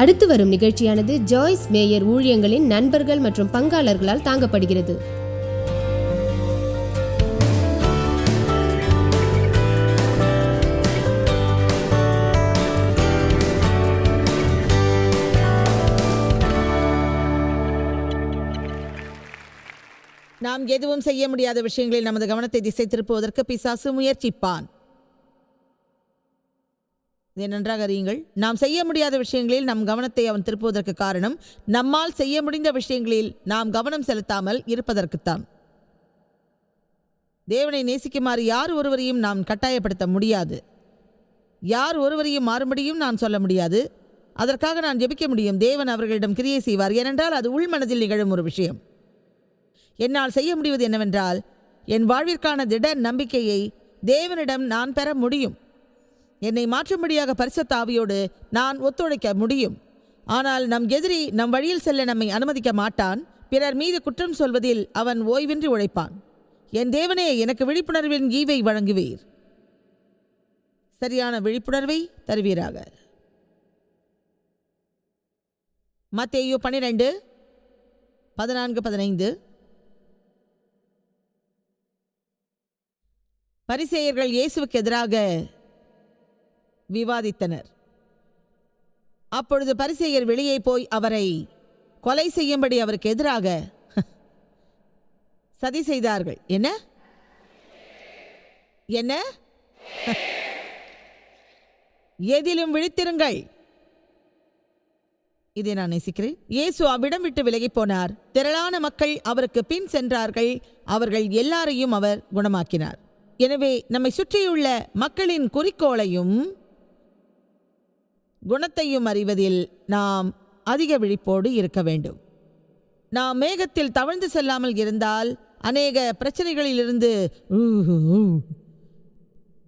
அடுத்து வரும் நிகழ்ச்சியானது ஜாய்ஸ் மேயர் ஊழியங்களின் நண்பர்கள் மற்றும் பங்காளர்களால் தாங்கப்படுகிறது. நாம் எதுவும் செய்ய முடியாத விஷயங்களில் நமது கவனத்தை திசை திருப்புவதற்கு பிசாசு முயற்சிப்பான். இதை நன்றாக அறியுங்கள். நாம் செய்ய முடியாத விஷயங்களில் நம் கவனத்தை அவன் திருப்புவதற்கு காரணம் நம்மால் செய்ய முடிந்த விஷயங்களில் நாம் கவனம் செலுத்தாமல் இருப்பதற்குத்தான். தேவனை நேசிக்குமாறு யார் ஒருவரையும் நாம் கட்டாயப்படுத்த முடியாது. யார் ஒருவரையும் மாறுபடியும் நான் சொல்ல முடியாது. அதற்காக நான் ஜெபிக்க முடியும். தேவன் அவர்களிடம் கிரியை செய்வார். ஏனென்றால் அது உள்மனதில் நிகழும் ஒரு விஷயம். என்னால் செய்ய முடிவது என்னவென்றால் என் வாழ்விற்கான திட நம்பிக்கையை தேவனிடம் நான் பெற முடியும். என்னை மாற்றும்படியாக பரிசத்தாவியோடு நான் ஒத்துழைக்க முடியும். ஆனால் நம் எதிரி நம் வழியில் செல்ல நம்மை அனுமதிக்க மாட்டான். பிறர் மீது குற்றம் சொல்வதில் அவன் ஓய்வின்றி உழைப்பான். என் தேவனே எனக்கு விழிப்புணர்வின் ஈவை வழங்குவீர். சரியான விழிப்புணர்வை தருவீராக. மத்தேயோ பன்னிரெண்டு பதினான்கு பதினைந்து. பரிசேயர்கள் இயேசுவுக்கு எதிராக விவாதித்தனர். அப்பொழுது பரிசேயர் வெளியே போய் அவரை கொலை செய்யும்படி அவருக்கு எதிராக சதி செய்தார்கள். என்ன? என்ன? எதிலும் விழித்திருங்கள். இதை நான் நேசிக்கிறேன். இயேசு அவ்விடம் விட்டு விலகி போனார். திரளான மக்கள் அவருக்கு பின் சென்றார்கள். அவர்கள் எல்லாரையும் அவர் குணமாக்கினார். எனவே நம்மை சுற்றியுள்ள மக்களின் குறிக்கோளையும் குணத்தையும் அறிவதில் நாம் அதிக விழிப்போடு இருக்க வேண்டும். நாம் மேகத்தில் தவழ்ந்து செல்லாமல் இருந்தால் அநேக பிரச்சனைகளிலிருந்து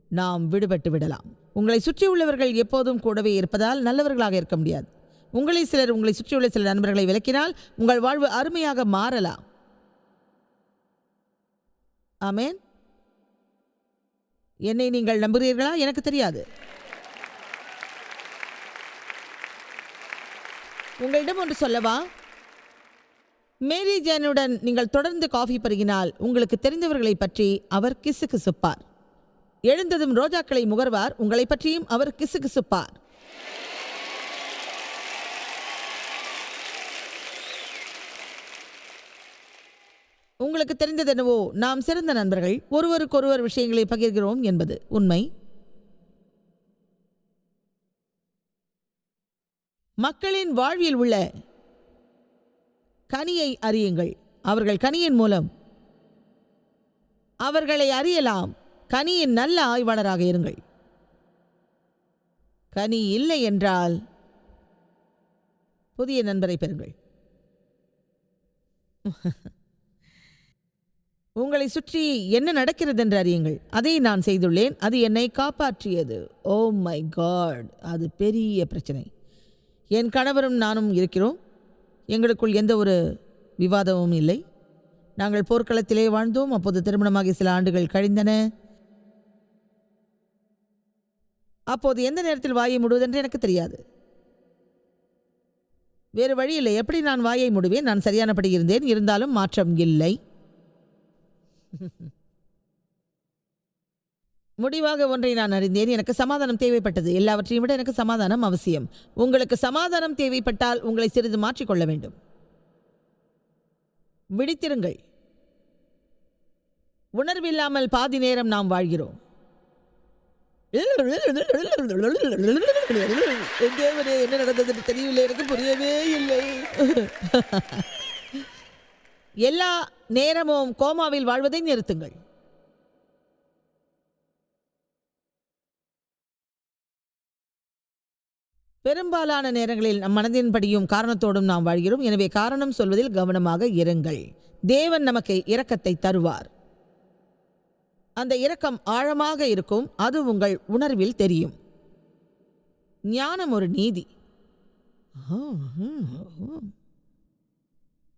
நாம் விடுபட்டு விடலாம். உங்களை சுற்றியுள்ளவர்கள் எப்போதும் கூடவே இருப்பதால் நல்லவர்களாக இருக்க முடியாது. உங்களை சிலர் உங்களை சுற்றியுள்ள சில நண்பர்களை விளக்கினால் உங்கள் வாழ்வு அருமையாக மாறலாம். ஆமேன். என்னை நீங்கள் நம்புகிறீர்களா? எனக்கு தெரியாது. உங்களிடம் ஒன்று சொல்லவா? மேரி ஜேனுடன் நீங்கள் தொடர்ந்து காஃபி பருகினால் உங்களுக்கு தெரிந்தவர்களை பற்றி அவர் கிசுகிசுப்பார். எழுந்ததும் ரோஜாக்களை முகர்வார் உங்களை பற்றியும் அவர் கிசுகிசுப்பார். உங்களுக்கு தெரிந்தது என்னவோ நாம் சிறந்த நண்பர்கள் ஒருவருக்கொருவர் விஷயங்களை பகிர்கிறோம் என்பது உண்மை. மக்களின் வாழ்வில் உள்ள கனியை அறியுங்கள். அவர்கள் கனியின் மூலம் அவர்களை அறியலாம். கனியின் நல்ல ஆய்வாளராக இருங்கள். கனி இல்லை என்றால் புதிய நண்பரை பெறுங்கள். உங்களை சுற்றி என்ன நடக்கிறது என்று அறியுங்கள். அதை நான் செய்துள்ளேன். அது என்னை காப்பாற்றியது. ஓ மை காட் அது பெரிய பிரச்சனை. என் கணவரும் நானும் இருக்கிறோம். எங்களுக்குள் எந்த ஒரு விவாதமும் இல்லை. நாங்கள் போர்க்களத்திலே வாழ்ந்தோம். அப்போது திருமணமாகி சில ஆண்டுகள் கழிந்தன. அப்போது எந்த நேரத்தில் வாயை மூடுவதென்று எனக்கு தெரியாது. வேறு வழி இல்லை. எப்படி நான் வாயை மூடுவேன்? நான் சரியானபடி இருந்தேன். இருந்தாலும் மாற்றம் இல்லை. முடிவாக ஒன்றை நான் அறிந்தேன். எனக்கு சமாதானம் தேவைப்பட்டது. எல்லாவற்றையும் விட எனக்கு சமாதானம் அவசியம். உங்களுக்கு சமாதானம் தேவைப்பட்டால் உங்களை சிறிது மாற்றிக்கொள்ள வேண்டும். விழித்திருங்கள். உணர்வில்லாமல் பாதி நேரம் நாம் வாழ்கிறோம். என்ன நடந்தது தெரியவில்லை. எனக்கு புரியவே இல்லை. எல்லா நேரமும் கோமாவில் வாழ்வதை நிறுத்துங்கள். பெரும்பாலான நேரங்களில் நம் மனதின்படியும் காரணத்தோடும் நாம் வாழ்கிறோம். எனவே காரணம் சொல்வதில் கவனமாக இருங்கள். தேவன் நமக்கு இரக்கத்தை தருவார். அந்த இரக்கம் ஆழமாக இருக்கும். அது உங்கள் உணர்வில் தெரியும். ஞானம் ஒரு நீதி.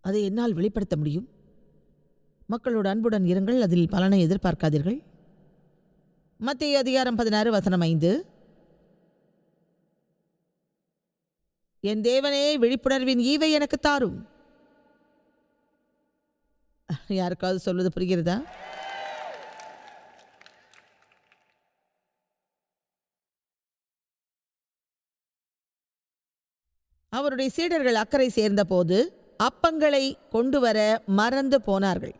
அதை என்னால் வெளிப்படுத்த முடியும். மக்களோட அன்புடன் இருங்கள். அதில் பலனை எதிர்பார்க்காதீர்கள். மத்திய அதிகாரம் பதினாறு வசனம் ஐந்து. என் தேவனே விழிப்புணர்வின் ஈவை எனக்கு தாரும். யாருக்காவது சொல்வது புரிகிறதா? அவருடைய சீடர்கள் அக்கறை சேர்ந்தபோது அப்பங்களை கொண்டு வர மறந்து போனார்கள்.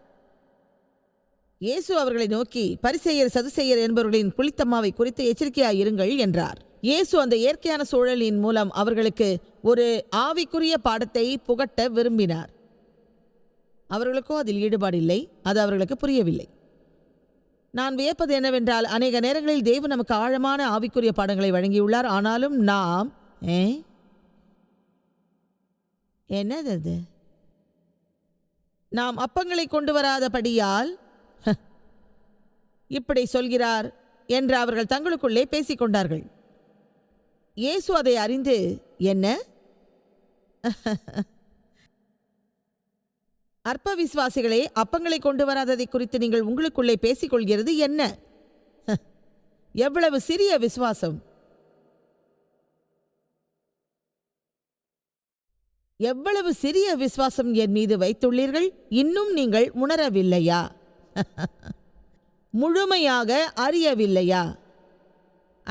இயேசு அவர்களை நோக்கி பரிசெயர் சதுசெயர் என்பவர்களின் புளித்தம்மாவை குறித்து எச்சரிக்கையாயிருங்கள் என்றார். இயேசு அந்த இயற்கையான சூழலின் மூலம் அவர்களுக்கு ஒரு ஆவிக்குரிய பாடத்தை புகட்ட விரும்பினார். அவர்களுக்கோ அதில் ஈடுபாடில்லை அது அவர்களுக்கு புரியவில்லை. நான் வியப்பது என்னவென்றால் அநேக நேரங்களில் தேவன் நமக்கு ஆழமான ஆவிக்குரிய பாடங்களை வழங்கியுள்ளார். ஆனாலும் நாம் ஏ? என்னது அது நாம் அப்பங்களை கொண்டு வராதபடியால் "ஹ, இப்படி சொல்கிறார் என்று அவர்கள் தங்களுக்குள்ளே பேசிக் கொண்டார்கள் இயேசு அதை அறிந்து என்ன? அற்ப விசுவாசிகளே அப்பங்களை கொண்டு வராததை குறித்து நீங்கள் உங்களுக்குள்ளே பேசிக்கொள்கிறது என்ன? "ஹ, எவ்வளவு சிறிய விசுவாசம்! எவ்வளவு சிறிய விசுவாசம் என் மீது வைத்துள்ளீர்கள்! இன்னும் நீங்கள் உணரவில்லையா? முழுமையாக அறியவில்லையா?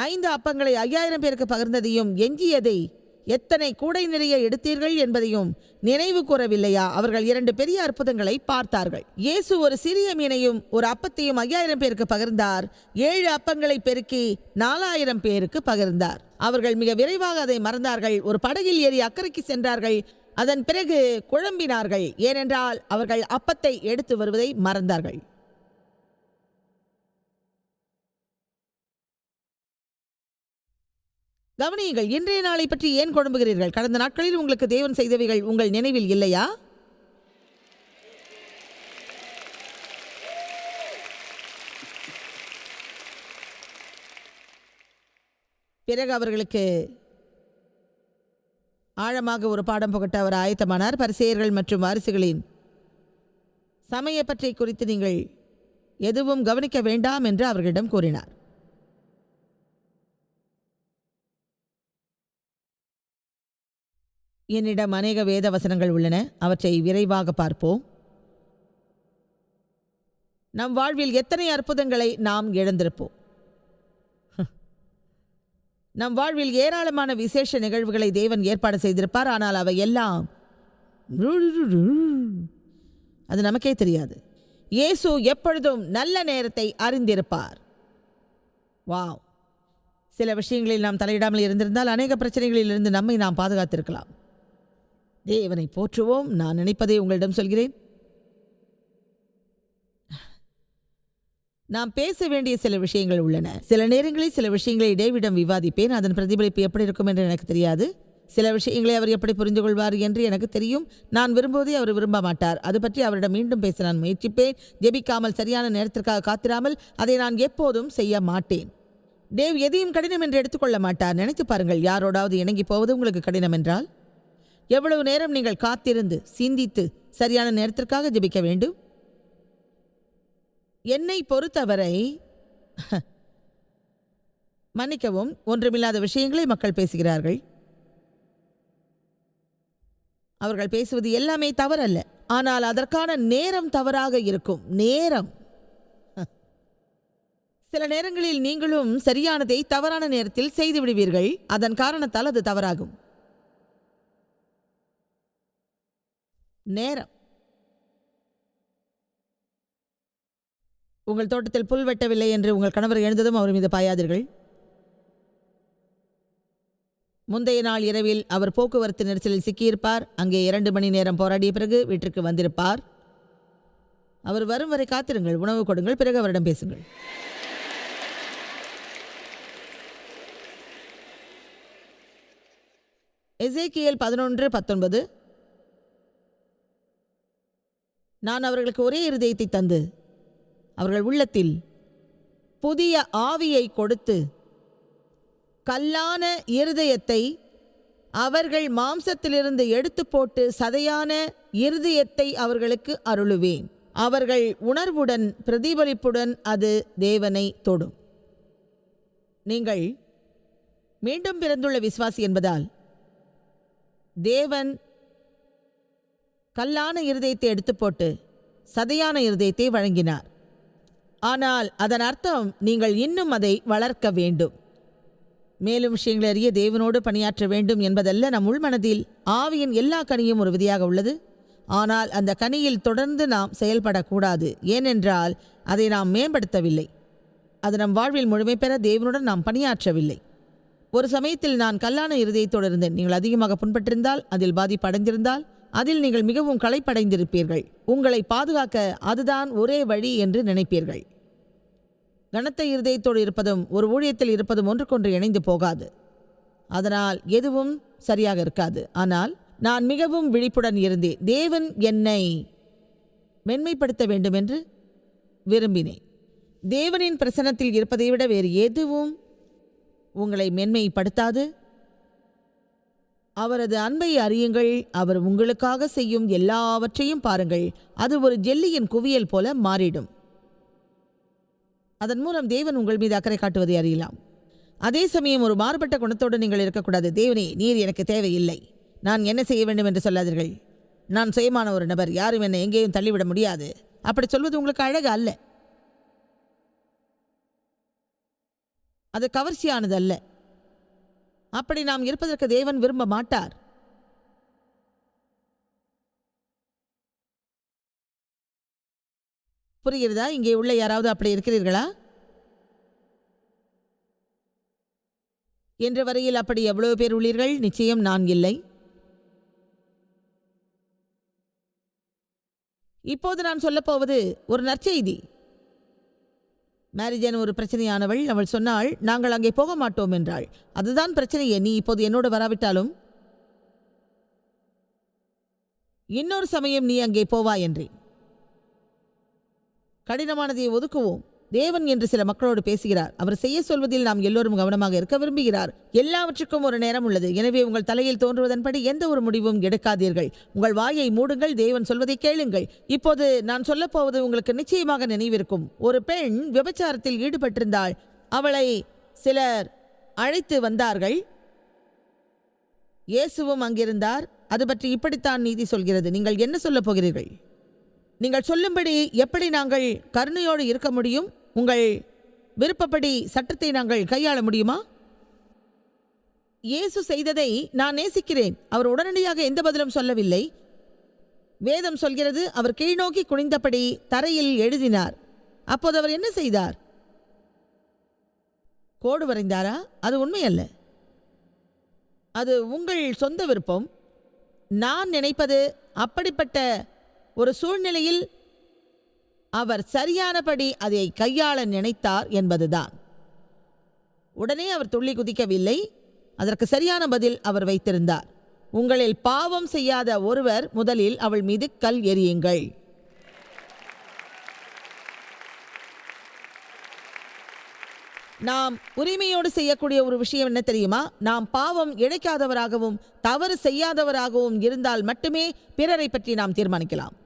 ஐந்து அப்பங்களை ஐயாயிரம் பேருக்கு பகிர்ந்ததையும் எஞ்சியதை எத்தனை கூடை நிறைய எடுத்தீர்கள் என்பதையும் நினைவு கூறவில்லையா? அவர்கள் இரண்டு பெரிய அற்புதங்களை பார்த்தார்கள். இயேசு ஒரு சிறிய மீனையும் ஒரு அப்பத்தையும் ஐயாயிரம் பேருக்கு பகிர்ந்தார். ஏழு அப்பங்களை பெருக்கி நாலாயிரம் பேருக்கு பகிர்ந்தார். அவர்கள் மிக விரைவாக அதை மறந்தார்கள். ஒரு படகில் ஏறி அக்கறைக்கு சென்றார்கள். அதன் பிறகு குழம்பினார்கள். ஏனென்றால் அவர்கள் அப்பத்தை எடுத்து வருவதை மறந்தார்கள். கவனியுங்கள் இன்றைய நாளை பற்றி ஏன் குழம்புகிறீர்கள்? கடந்த நாட்களில் உங்களுக்கு தேவன் செய்தவைகள் உங்கள் நினைவில் இல்லையா? பிறகு அவர்களுக்கு ஆழமாக ஒரு பாடம் புகட்ட அவர் ஆயத்தமானார். பரிசெயர்கள் மற்றும் வாரிசுகளின் சமய பற்றி குறித்து நீங்கள் எதுவும் கவனிக்க வேண்டாம் என்று அவர்களிடம் கூறினார். என்னிடம் அநேக வேத வசனங்கள் உள்ளன. அவற்றை விரைவாக பார்ப்போம். நம் வாழ்வில் எத்தனை அற்புதங்களை நாம் இழந்திருப்போம். நம் வாழ்வில் ஏராளமான விசேஷ நிகழ்வுகளை தேவன் ஏற்பாடு செய்திருப்பார். ஆனால் அவை எல்லாம் அது நமக்கே தெரியாது. இயேசு எப்பொழுதும் நல்ல நேரத்தை அறிந்திருப்பார். வாவ். சில விஷயங்களில் நாம் தலையிடாமல் இருந்திருந்தால் அநேக பிரச்சனைகளிலிருந்து நம்மை நாம் பாதுகாத்திருக்கலாம். தேவனை போற்றுவோம். நான் நினைப்பதை உங்களிடம் சொல்கிறேன். நாம் பேச வேண்டிய சில விஷயங்கள் உள்ளன. சில நேரங்களில் சில விஷயங்களை டேவிடம் விவாதிப்பேன். அதன் பிரதிபலிப்பு எப்படி இருக்கும் என்று எனக்கு தெரியாது. சில விஷயங்களை அவர் எப்படி புரிந்து கொள்வார் என்று எனக்கு தெரியும். நான் விரும்புவதை அவர் விரும்ப மாட்டார். அது பற்றி அவரிடம் மீண்டும் பேச நான் முயற்சிப்பேன். ஜெபிக்காமல் சரியான நேரத்திற்காக காத்திராமல் அதை நான் எப்போதும் செய்ய மாட்டேன். டேவ் எதையும் கடினம் என்று எடுத்துக்கொள்ள மாட்டார். நினைத்து பாருங்கள் யாரோடாவது இணங்கி போவது உங்களுக்கு கடினம் என்றால்? எவ்வளவு நேரம் நீங்கள் காத்திருந்து சிந்தித்து சரியான நேரத்திற்காக ஜபிக்க வேண்டும்? என்னை பொறுத்தவரை மன்னிக்கவும் ஒன்றுமில்லாத விஷயங்களை மக்கள் பேசுகிறார்கள். அவர்கள் பேசுவது எல்லாமே தவறல்ல. ஆனால் அதற்கான நேரம் தவறாக இருக்கும். நேரம். சில நேரங்களில் நீங்களும் சரியானதை தவறான நேரத்தில் செய்து விடுவீர்கள் அதன் காரணத்தால் அது தவறாகும். நேரம். உங்கள் தோட்டத்தில் புல் வெட்டவில்லை என்று உங்கள் கணவர் எழுந்ததும் அவர் மீது பாயாதீர்கள். முந்தைய நாள் இரவில் அவர் போக்குவரத்து நெரிசலில் சிக்கியிருப்பார். அங்கே இரண்டு மணி நேரம் போராடிய பிறகு வீட்டிற்கு வந்திருப்பார். அவர் வரும் வரை காத்திருங்கள். உணவு கொடுங்கள். பிறகு அவரிடம் பேசுங்கள். எசேக்கியல் பதினொன்று பத்தொன்பது. நான் அவர்களுக்கு ஒரே இருதயத்தை தந்து அவர்கள் உள்ளத்தில் புதிய ஆவியை கொடுத்து கல்லான இருதயத்தை அவர்கள் மாம்சத்திலிருந்து எடுத்து போட்டு சதையான இருதயத்தை அவர்களுக்கு அருளுவேன். அவர்கள் உணர்வுடன் பிரதிபலிப்புடன் அது தேவனை தொடும். நீங்கள் மீண்டும் பிறந்துள்ள விசுவாசி என்பதால் தேவன் கல்லான இருதயத்தை எடுத்து போட்டு சதையான இருதயத்தை வழங்கினார். ஆனால் அதன் அர்த்தம் நீங்கள் இன்னும் அதை வளர்க்க வேண்டும். மேலும் விஷயங்களை அறிய தேவனோடு பணியாற்ற வேண்டும் என்பதல்ல நம் உள்மனதில் ஆவியின் எல்லா கனியும் ஒரு விதியாக உள்ளது. ஆனால் அந்த கனியில் தொடர்ந்து நாம் செயல்படக்கூடாது. ஏனென்றால் அதை நாம் மேம்படுத்தவில்லை. அது நம் வாழ்வில் முழுமை பெற தேவனுடன் நாம் பணியாற்றவில்லை. ஒரு சமயத்தில் நான் கல்லான இருதயத்தோடு இருந்தேன். நீங்கள் அதிகமாக புண்பட்டிருந்தால் அதில் பாதிப்படைந்திருந்தால் அதில் நீங்கள் மிகவும் களைப்படைந்திருப்பீர்கள். உங்களை பாதுகாக்க அதுதான் ஒரே வழி என்று நினைப்பீர்கள். கனத்த இருதயத்தோடு இருப்பதும் ஒரு ஊழியத்தில் இருப்பதும் ஒன்றுக்கொன்று இணைந்து போகாது. அதனால் எதுவும் சரியாக இருக்காது. ஆனால் நான் மிகவும் விழிப்புடன் இருந்தேன். தேவன் என்னை மென்மைப்படுத்த வேண்டும் என்று விரும்பினேன். தேவனின் பிரசனத்தில் இருப்பதை விட வேறு எதுவும் உங்களை மென்மைப்படுத்தாது. அவரது அன்பை அறியுங்கள். அவர் உங்களுக்காக செய்யும் எல்லாவற்றையும் பாருங்கள். அது ஒரு ஜெல்லியின் குவியல் போல மாறிடும். அதன் மூலம் தேவன் உங்கள் மீது அக்கறை காட்டுவதை அறியலாம். அதே சமயம் ஒரு மாறுபட்ட குணத்தோடு நீங்கள் இருக்கக்கூடாது. தேவனே நீர் எனக்கு தேவையில்லை. நான் என்ன செய்ய வேண்டும் என்று சொல்லாதீர்கள். நான் சுயமான ஒரு நபர். யாரும் என்னை எங்கேயும் தள்ளிவிட முடியாது. அப்படி சொல்வது உங்களுக்கு அழகு அல்ல. அது கவர்ச்சியானது அல்ல அப்படி நாம் இருப்பதற்கு தேவன் விரும்ப மாட்டார். புரிகிறதா? இங்கே உள்ள யாராவது அப்படி இருக்கிறீர்களா? என்ற வரையில் அப்படி எவ்வளவு பேர் உள்ளீர்கள்? நிச்சயம் நான் இல்லை. இப்போது நான் சொல்லப்போவது ஒரு நற்செய்தி. மேரிஜன் ஒரு பிரச்சனையானவள். அவள் சொன்னாள் நாங்கள் அங்கே போக மாட்டோம் என்றாள். அதுதான் பிரச்சனையே. நீ இப்போது என்னோடு வராவிட்டாலும்? இன்னொரு சமயம் நீ அங்கே போவா என்றேன். கடினமானதை ஒதுக்குவோம். தேவன் என்று சில மக்களோடு பேசுகிறார். அவர் செய்ய சொல்வதில் நாம் எல்லோரும் கவனமாக இருக்க விரும்புகிறார். எல்லாவற்றுக்கும் ஒரு நேரம் உள்ளது. எனவே உங்கள் தலையில் தோன்றுவதன்படி எந்த ஒரு முடிவும் எடுக்காதீர்கள். உங்கள் வாயை மூடுங்கள். தேவன் சொல்வதை கேளுங்கள். இப்போது நான் சொல்லப்போவது உங்களுக்கு நிச்சயமாக நினைவிருக்கும். ஒரு பெண் விபச்சாரத்தில் ஈடுபட்டிருந்தாள். அவளை சிலர் அழைத்து வந்தார்கள். இயேசுவும் அங்கிருந்தார். அது பற்றி இப்படித்தான் நீதி சொல்கிறது. நீங்கள் என்ன சொல்லப் போகிறீர்கள்? நீங்கள் சொல்லும்படி எப்படி நாங்கள் கருணையோடு இருக்க முடியும்? உங்கள் விருப்பப்படி சட்டத்தை நாங்கள் கையாள முடியுமா? இயேசு செய்ததை நான் நேசிக்கிறேன். அவர் உடனடியாக எந்த பதிலும் சொல்லவில்லை. வேதம் சொல்கிறது அவர் கீழ்நோக்கி குனிந்தபடி தரையில் எழுதினார். அப்போது அவர் என்ன செய்தார்? கோடு வரைந்தாரா? அது உண்மையல்ல. அது உங்கள் சொந்த விருப்பம். நான் நினைப்பது அப்படிப்பட்ட ஒரு சூழ்நிலையில் அவர் சரியானபடி அதை கையாள நினைத்தார் என்பதுதான். உடனே அவர் துள்ளி குதிக்கவில்லை. அதற்கு சரியான பதில் அவர் வைத்திருந்தார். உங்களில் பாவம் செய்யாத ஒருவர் முதலில் அவள் மீது கல் எறியுங்கள். நாம் உரிமையோடு செய்யக்கூடிய ஒரு விஷயம் என்ன தெரியுமா? நாம் பாவம் இழைக்காதவராகவும் தவறு செய்யாதவராகவும் இருந்தால் மட்டுமே பிறரை பற்றி நாம் தீர்மானிக்கலாம்.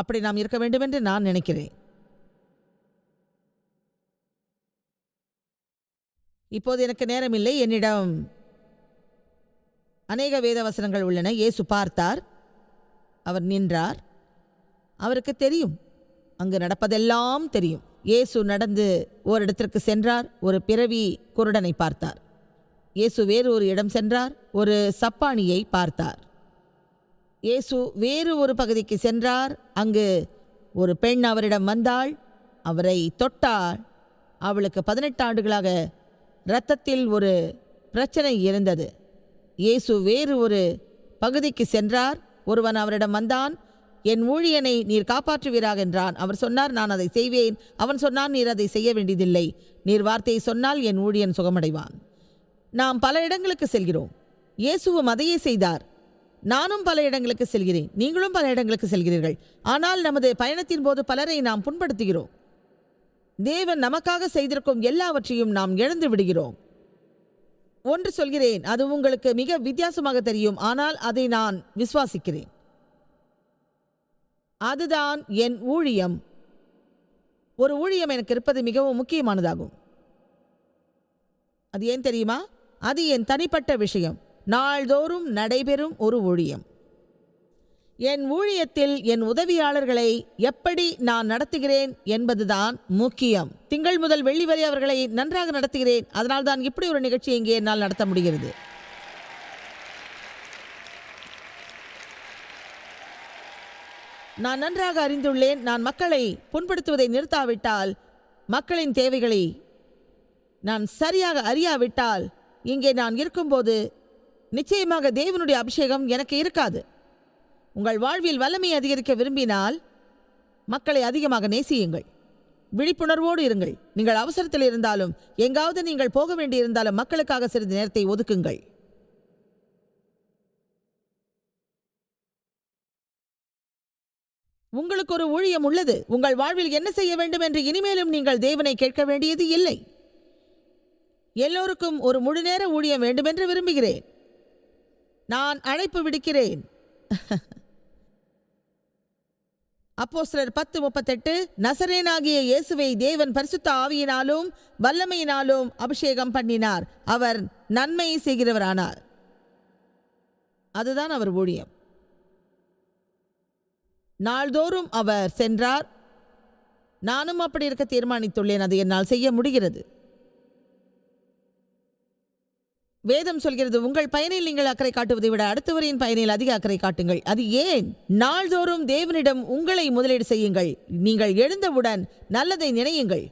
அப்படி நாம் இருக்க வேண்டும் என்று நான் நினைக்கிறேன். இப்போது எனக்கு நேரமில்லை. என்னிடம் அநேக வேத வசனங்கள் உள்ளன. இயேசு பார்த்தார். அவர் நின்றார். அவருக்கு தெரியும். அங்கு நடப்பதெல்லாம் தெரியும். இயேசு நடந்து ஓரிடத்திற்கு சென்றார். ஒரு பிறவி குருடனை பார்த்தார். இயேசு வேறு ஒரு இடம் சென்றார். ஒரு சப்பானியை பார்த்தார். இயேசு வேறு ஒரு பகுதிக்கு சென்றார். அங்கு ஒரு பெண் அவரிடம் வந்தாள். அவரை தொட்டாள். அவளுக்கு பதினெட்டு ஆண்டுகளாக இரத்தத்தில் ஒரு பிரச்சனை இருந்தது. இயேசு வேறு ஒரு பகுதிக்கு சென்றார். ஒருவன் அவரிடம் வந்தான். என் ஊழியனை நீர் காப்பாற்றுவீராக என்றான். அவர் சொன்னார் நான் அதை செய்வேன். அவன் சொன்னான் நீர் அதை செய்ய வேண்டியதில்லை. நீர் வார்த்தையை சொன்னால் என் ஊழியன் சுகமடைவான். நாம் பல இடங்களுக்கு செல்கிறோம். இயேசுவும் அதையே செய்தார். நானும் பல இடங்களுக்கு செல்கிறேன். நீங்களும் பல இடங்களுக்கு செல்கிறீர்கள். ஆனால் நமது பயணத்தின் போது பலரை நாம் புண்படுத்துகிறோம். தேவன் நமக்காக செய்திருக்கும் எல்லாவற்றையும் நாம் இழந்து விடுகிறோம். ஒன்று சொல்கிறேன் அது உங்களுக்கு மிக வித்தியாசமாக தெரியும். ஆனால் அதை நான் விசுவாசிக்கிறேன். அதுதான் என் ஊழியம். ஒரு ஊழியம் எனக்கு இருப்பது மிகவும் முக்கியமானதாகும். அது ஏன் தெரியுமா? அது என் தனிப்பட்ட விஷயம். நாள்தோறும் நடைபெறும் ஒரு ஊழியம். என் ஊழியத்தில் என் உதவியாளர்களை எப்படி நான் நடத்துகிறேன் என்பதுதான் முக்கியம். திங்கள் முதல் வெள்ளி வரை அவர்களை நன்றாக நடத்துகிறேன். அதனால் தான் இப்படி ஒரு நிகழ்ச்சி இங்கே என்னால் நடத்த முடிகிறது. நான் நன்றாக அறிந்துள்ளேன். நான் மக்களை புண்படுத்துவதை நிறுத்தாவிட்டால் மக்களின் தேவைகளை நான் சரியாக அறியாவிட்டால் இங்கே நான் இருக்கும்போது நிச்சயமாக தேவனுடைய அபிஷேகம் எனக்கு இருக்காது. உங்கள் வாழ்வில் வல்லமை அதிகரிக்க விரும்பினால் மக்களை அதிகமாக நேசியுங்கள். விழிப்புணர்வோடு இருங்கள். நீங்கள் அவசரத்தில் இருந்தாலும் எங்காவது நீங்கள் போக வேண்டியிருந்தாலும் மக்களுக்காக சிறிது நேரத்தை ஒதுக்குங்கள். உங்களுக்கு ஒரு ஊழியம் உள்ளது. உங்கள் வாழ்வில் என்ன செய்ய வேண்டும் என்று இனிமேலும் நீங்கள் தேவனை கேட்க வேண்டியது இல்லை. எல்லோருக்கும் ஒரு முழு நேர ஊழியம் வேண்டுமென்று விரும்புகிறேன். நான் அழைப்பு விடுக்கிறேன். அப்போஸ்தலர் பத்து முப்பத்தெட்டு நசரேனாகிய இயேசுவை தேவன் பரிசுத்த ஆவியினாலும் வல்லமையினாலும் அபிஷேகம் பண்ணினார். அவர் நன்மை செய்கிறவரானார். அதுதான் அவர் ஊழியம். நாள்தோறும் அவர் சென்றார். நானும் அப்படி இருக்க தீர்மானித்துள்ளேன். அது என்னால் செய்ய முடிகிறது. வேதம் சொல்கிறது உங்கள் பயனில் நீங்கள் அக்கறை காட்டுவதை விட அடுத்தவரின் பயனில் அதிக அக்கறை காட்டுங்கள். அது ஏன்? நாள்தோறும் தேவனிடம் உங்களை முதலீடு செய்யுங்கள். நீங்கள் எழுந்தவுடன் நல்லதை நினையுங்கள்.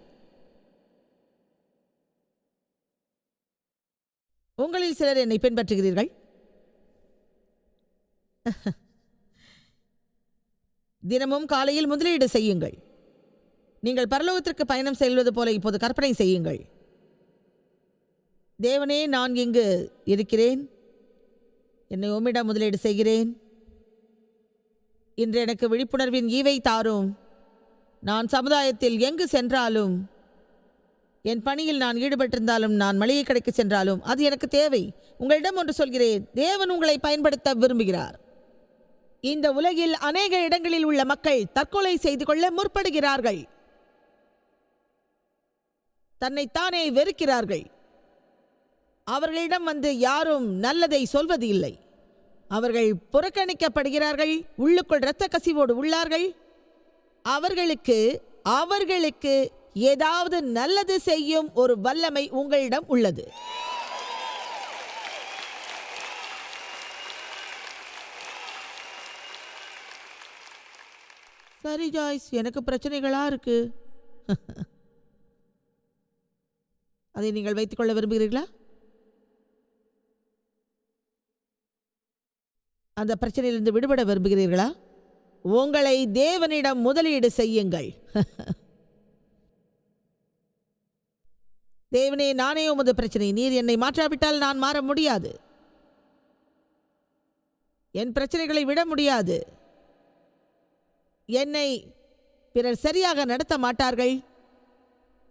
உங்களில் சிலர் என்னை பின்பற்றுகிறீர்கள்? தினமும் காலையில் முதலீடு செய்யுங்கள். நீங்கள் பரலோகத்திற்கு பயணம் செல்வது போல இப்போது கற்பனை செய்யுங்கள். தேவனே நான் இங்கு இருக்கிறேன். என்னை உம்மிடம் முதலீடு செய்கிறேன். இன்று எனக்கு விழிப்புணர்வின் ஈவை தாரும். நான் சமுதாயத்தில் எங்கு சென்றாலும் என் பணியில் நான் ஈடுபட்டிருந்தாலும் நான் மளிகை கடைக்கு சென்றாலும் அது எனக்கு தேவை. உங்களிடம் ஒன்று சொல்கிறேன் தேவன் உங்களை பயன்படுத்த விரும்புகிறார். இந்த உலகில் அநேக இடங்களில் உள்ள மக்கள் தற்கொலை செய்து கொள்ள முற்படுகிறார்கள். தன்னைத்தானே வெறுக்கிறார்கள். அவர்களிடம் வந்து யாரும் நல்லதை சொல்வது இல்லை அவர்கள் புறக்கணிக்கப்படுகிறார்கள் உள்ளுக்குள் இரத்த கசிவோடு உள்ளார்கள். அவர்களுக்கு அவர்களுக்கு ஏதாவது நல்லது செய்யும் ஒரு வல்லமை உங்களிடம் உள்ளது. சரி ஜாய்ஸ் எனக்கு பிரச்சனைகளாக இருக்கு. அதை நீங்கள் வைத்துக்கொள்ள விரும்புகிறீர்களா? அந்த பிரச்சனையிலிருந்து விடுபட விரும்புகிறீர்களா? உங்களை தேவனிடம் முதலீடு செய்யுங்கள். தேவனே நானே உமது பிரச்சனை. நீர் என்னை மாற்றாவிட்டால் நான் மாற முடியாது. என் பிரச்சனைகளை விட முடியாது. என்னை பிறர் சரியாக நடத்த மாட்டார்கள்.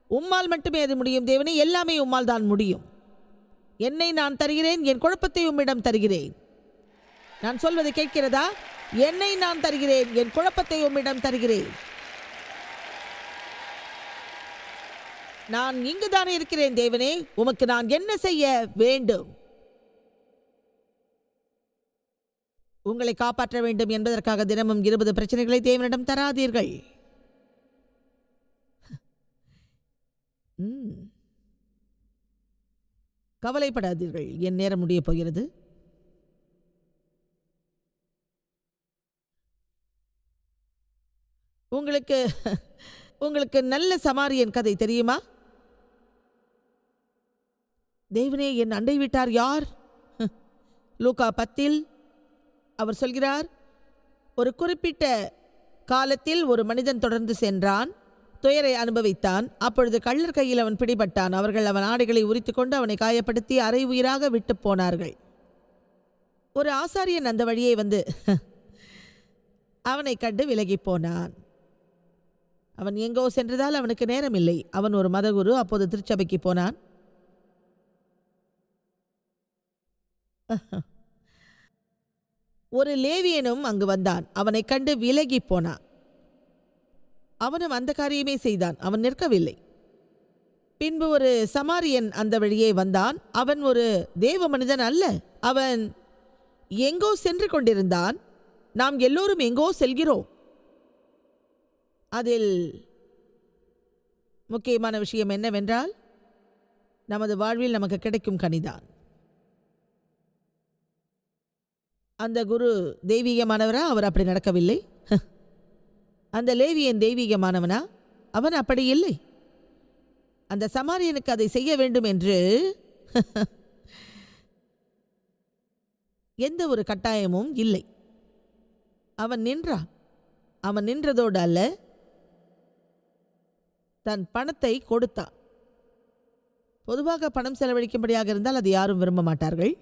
உம்மால் மட்டுமே அது முடியும். தேவனே எல்லாமே உம்மால் தான் முடியும். என்னை நான் தருகிறேன் என் குழப்பத்தை உம்மிடம் தருகிறேன். நான் சொல்வது கேட்கிறதா? என்னை நான் தருகிறேன் என் குழப்பத்தை உம்மிடம் தருகிறேன். நான் இங்குதானே இருக்கிறேன் தேவனே உமக்கு நான் என்ன செய்ய வேண்டும்? உங்களை காப்பாற்ற வேண்டும் என்பதற்காக தினமும் இருபது பிரச்சனைகளை தேவனிடம் தராதீர்கள். ம். கவலைப்படாதீர்கள் என் நேரம் முடிய போகிறது. உங்களுக்கு உங்களுக்கு நல்ல சமாரியன் கதை தெரியுமா? தேவனே என் அண்டை வீட்டார் யார்? லூகா பத்தில் அவர் சொல்கிறார் ஒரு குறிப்பிட்ட காலத்தில் ஒரு மனிதன் தொடர்ந்து சென்றான் துயரை அனுபவித்தான் அப்பொழுது கள்ளர் கையில் அவன் பிடிபட்டான் அவர்கள் அவன் ஆடைகளை உரித்துக்கொண்டு அவனை காயப்படுத்தி அரை உயிராக விட்டு போனார்கள். ஒரு ஆசாரியன் அந்த வழியே வந்து அவனை கண்டு விலகிப் போனான். அவன் எங்கோ சென்றதால் அவனுக்கு நேரம் இல்லை அவன் ஒரு மதகுரு அப்போது திருச்சபைக்கு போனான். ஒரு லேவியனும் அங்கு வந்தான். அவனைக் கண்டு விலகிப் போனான். அவனும் அந்த காரியமே செய்தான். அவன் நிற்கவில்லை. பின்பு ஒரு சமாரியன் அந்த வழியே வந்தான். அவன் ஒரு தேவ மனிதன் அல்ல. அவன் எங்கோ சென்று கொண்டிருந்தான். நாம் எல்லோரும் எங்கோ செல்கிறோம். அதில் முக்கியமான விஷயம் என்னவென்றால் நமது வாழ்வில் நமக்கு கிடைக்கும் கனிதான். அந்த குரு தெய்வீகமானவரா? அவர் அப்படி நடக்கவில்லை. அந்த லேவியன் தெய்வீகமானவனா? அவன் அப்படி இல்லை. அந்த சமாரியனுக்கு அதை செய்ய வேண்டும் என்று எந்த ஒரு கட்டாயமும் இல்லை. அவன் நின்றான். அவன் நின்றதோடு அல்ல தன் பணத்தை கொடுத்தான் பொதுவாக பணம் செலவழிக்கும்படியாக இருந்தால் அது யாரும் விரும்ப மாட்டார்கள்.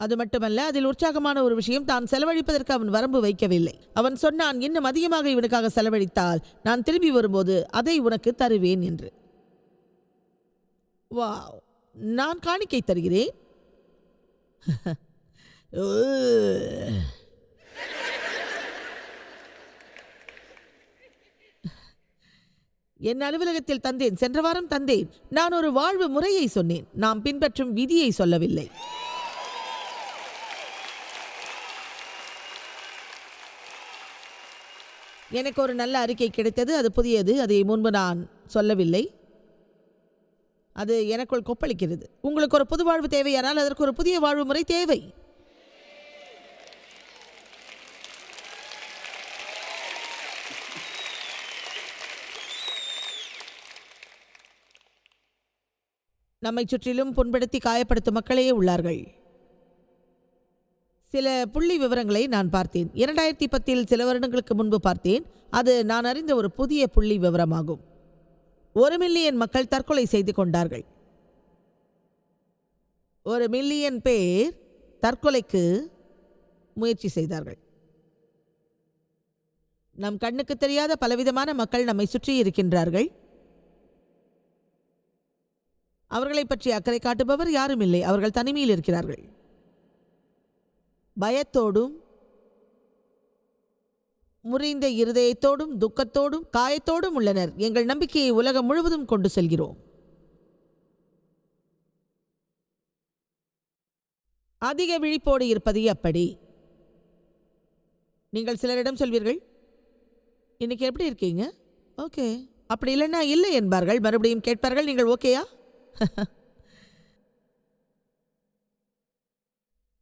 அது மட்டுமல்ல அதில் உற்சாகமான ஒரு விஷயம் தான் செலவழிப்பதற்கு அவன் வரம்பு வைக்கவில்லை. அவன் சொன்னான் இன்னும் அதிகமாக இவனுக்காக செலவழித்தால் நான் திரும்பி வரும்போது அதை உனக்கு தருவேன் என்று. வா நான் காணிக்கை தருகிறேன்? என் அலுவலகத்தில் தந்தேன் சென்ற வாரம் தந்தேன். நான் ஒரு வாழ்வு முறையை சொன்னேன். நாம் பின்பற்றும் விதியை சொல்லவில்லை. எனக்கு ஒரு நல்ல அறிக்கை கிடைத்தது. அது புதியது. அதை முன்பு நான் சொல்லவில்லை. அது எனக்குள் கொப்பளிக்கிறது. உங்களுக்கு ஒரு புது வாழ்வு தேவையானால் அதற்கு ஒரு புதிய வாழ்வு முறை தேவை. நம்மை சுற்றிலும் புண்படுத்தி காயப்படுத்தும் மக்களே உள்ளார்கள். சில புள்ளி விவரங்களை நான் பார்த்தேன். இரண்டாயிரத்தி பத்தில் சில வருடங்களுக்கு முன்பு பார்த்தேன். அது நான் அறிந்த ஒரு புதிய புள்ளி விவரமாகும். ஒரு மில்லியன் மக்கள் தற்கொலை செய்து கொண்டார்கள். ஒரு மில்லியன் பேர் தற்கொலைக்கு முயற்சி செய்தார்கள். நம் கண்ணுக்கு தெரியாத பலவிதமான மக்கள் நம்மை சுற்றி இருக்கின்றார்கள். அவர்களை பற்றி அக்கறை காட்டுபவர் யாரும் இல்லை. அவர்கள் தனிமையில் இருக்கிறார்கள். பயத்தோடும் முறிந்த இருதயத்தோடும் துக்கத்தோடும் காயத்தோடும் உள்ளனர். எங்கள் நம்பிக்கையை உலகம் முழுவதும் கொண்டு செல்கிறோம். அதிக விழிப்போடு இருப்பது அப்படி நீங்கள் சிலரிடம் சொல்வீர்கள் இன்னைக்கு எப்படி இருக்கீங்க? ஓகே. அப்படி இல்லைன்னா இல்லை என்பார்கள். மறுபடியும் கேட்பார்கள் நீங்கள் ஓகேயா?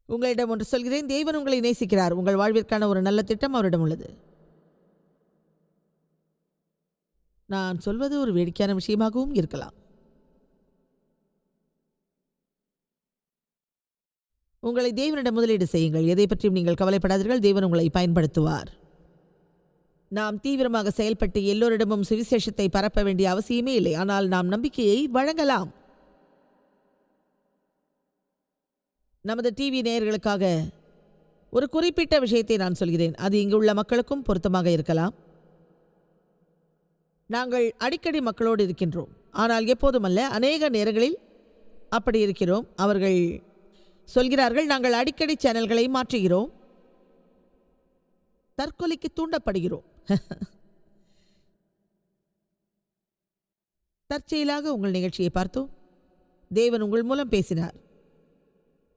உங்களிடம் ஒன்று சொல்கிறேன். தேவன் உங்களை நேசிக்கிறார். உங்கள் வாழ்விற்கான ஒரு நல்ல திட்டம் அவரிடம் உள்ளது. நான் சொல்வது ஒரு வேடிக்கையான விஷயமாகவும் இருக்கலாம். உங்களை தேவனிடம் முதலீடு செய்யுங்கள். எதை பற்றியும் நீங்கள் கவலைப்படாதீர்கள். தேவன் உங்களை பயன்படுத்துவார். நாம் தீவிரமாக செயல்பட்டு எல்லோரிடமும் சுவிசேஷத்தை பரப்ப வேண்டிய அவசியமே இல்லை. ஆனால் நாம் நம்பிக்கையை வழங்கலாம். நமது டிவி நேயர்களுக்காக ஒரு குறிப்பிட்ட விஷயத்தை நான் சொல்கிறேன். அது இங்கு உள்ள மக்களுக்கும் பொருத்தமாக இருக்கலாம். நாங்கள் அடிக்கடி மக்களோடு இருக்கின்றோம். ஆனால் எப்போதுமல்ல அநேக நேரங்களில் அப்படி இருக்கிறோம். அவர்கள் சொல்கிறார்கள் நாங்கள் அடிக்கடி சேனல்களை மாற்றுகிறோம். தற்கொலைக்கு தூண்டப்படுகிறோம். தற்செயலாக உங்கள் நிகழ்ச்சியை பார்த்தோம். தேவன் உங்கள் மூலம் பேசினார்.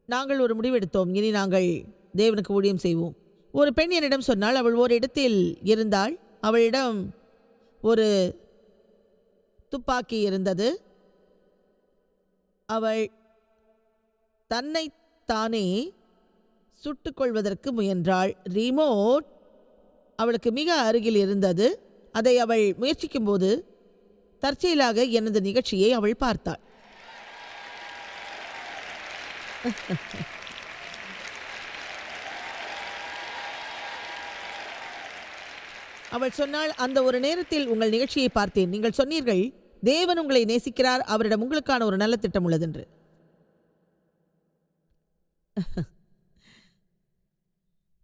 நாங்கள் ஒரு முடிவெடுத்தோம். இனி நாங்கள் தேவனுக்கு ஊழியம் செய்வோம். ஒரு பெண் என்னிடம் சொன்னால் அவள் ஒரு இடத்தில் இருந்தாள். அவளிடம் ஒரு துப்பாக்கி இருந்தது. அவள் தன்னை தானே சுட்டுக்கொள்வதற்கு முயன்றாள். ரிமோட் அவளுக்கு மிக அருகில் இருந்தது. அதை அவள் முயற்சிக்கும்போது தற்செயலாக எனது நிகழ்ச்சியை அவள் பார்த்தாள். அவள் சொன்னாள் அந்த ஒரு நேரத்தில் உங்கள் நிகழ்ச்சியை பார்த்தேன். நீங்கள் சொன்னீர்கள் தேவன் உங்களை நேசிக்கிறார் அவரிடம் உங்களுக்கான ஒரு நல்ல திட்டம் உள்ளதென்று.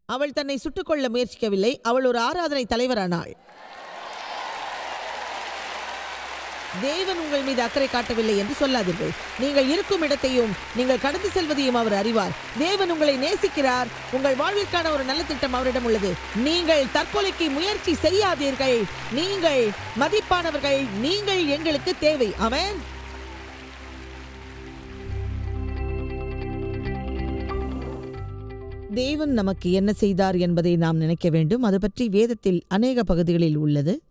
அவள் தன்னை சுட்டுக்கொள்ள முயற்சிக்கவில்லை. அவள் ஒரு ஆராதனை தலைவரானாள். தேவன் உங்கள் மீது அக்கறை காட்டவில்லை என்று சொல்லாதீர்கள். நீங்கள் இருக்கும் இடத்தையும் நீங்கள் கடந்து செல்வதையும் அவர் அறிவார். தேவன் உங்களை நேசிக்கிறார். உங்கள் வாழ்விற்கான ஒரு நல்ல திட்டம் அவரிடம் உள்ளது. நீங்கள் தற்கொலைக்கு முயற்சி செய்யாதீர்கள். நீங்கள் மதிப்பானவர்கள். நீங்கள் எங்களுக்கு தேவை. அவன் தேவன் நமக்கு என்ன செய்தார் என்பதை நாம் நினைக்க வேண்டும். அது பற்றி வேதத்தில் அநேக பகுதிகளில் உள்ளது.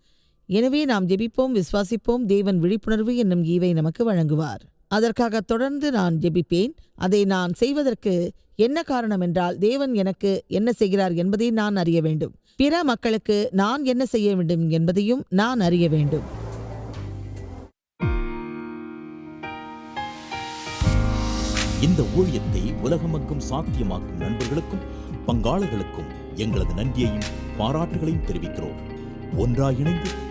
எனவே நாம் ஜெபிப்போம் விசுவாசிப்போம் தேவன் விழிப்புணர்வு என்னும் ஈவை நமக்கு வழங்குவார். அதற்காக தொடர்ந்து நான் ஜெபிப்பேன். அதை நான் செய்வதற்கு என்ன காரணம் என்றால் தேவன் எனக்கு என்ன செய்கிறார் என்பதை நான் அறிய வேண்டும். பிற மக்களுக்கு நான் என்ன செய்ய வேண்டும் என்பதையும் நான் அறிய வேண்டும். இந்த ஊழியத்தை உலகமெங்கும் சாத்தியமாக்கும் நண்பர்களுக்கும் பங்காளர்களுக்கும் எங்களது நன்றியையும் பாராட்டுகளையும் தெரிவிக்கிறோம். ஒன்றாக இணைந்து